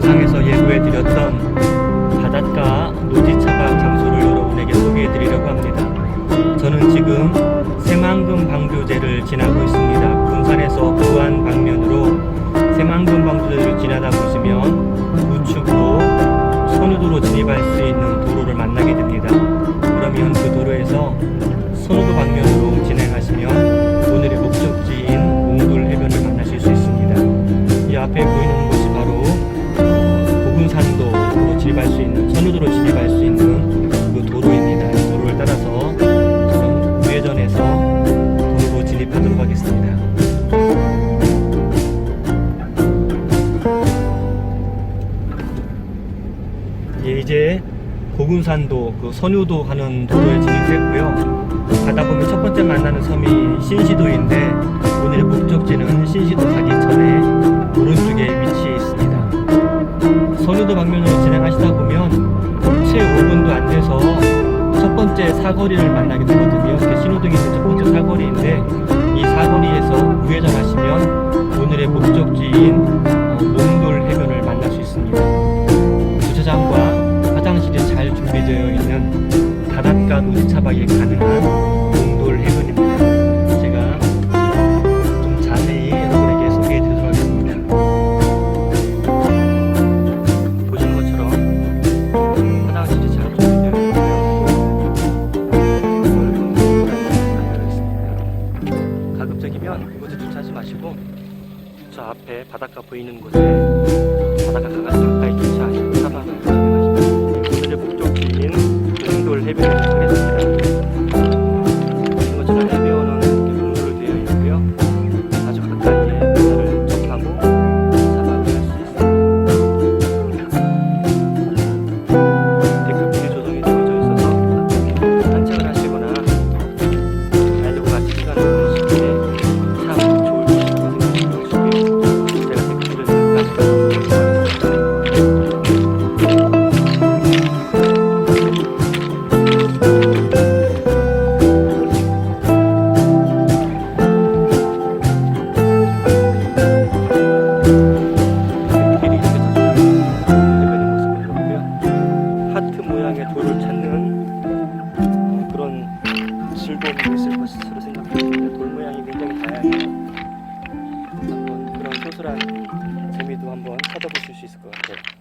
영상에서 예고해드렸던 바닷가 노지 차박 장소를 여러분에게 소개해드리려고 합니다. 저는 지금 새만금 방조제를 지나고 있습니다. 군산에서 부안 방면으로 새만금 방조제를 지나다 보시면 우측으로 선우도로 진입할 수 고군산도 그 선유도 가는 도로에 진입했고요. 가다 보면 첫 번째 만나는 섬이 신시도인데 오늘의 목적지는 신시도 가기 전에 오른쪽에 위치해 있습니다. 선유도 방면으로 진행하시다 보면 채 5분도 안 돼서 첫 번째 사거리를 만나게 되거든요. 신호등이 있는 첫 번째 사거리인데 이 사거리에서 우회전하시면 오늘의 목적지인 노지차박이 가능한 몽돌 해변입니다. 제가 좀 자세히 여러분에게 소개해 드리도록 하겠습니다. 보시는 것처럼 화장실이 잘 준비되어 있고요. 가급적이면 이곳에 주차하지 마시고 저 앞에 바닷가 보이는 곳에 바닷가 가까이 즐거움이 있을 것으로 생각합니다. 돌 모양이 굉장히 다양해요. 한번 그런 소소한 재미도 한번 찾아보실 수 있을 것 같아요.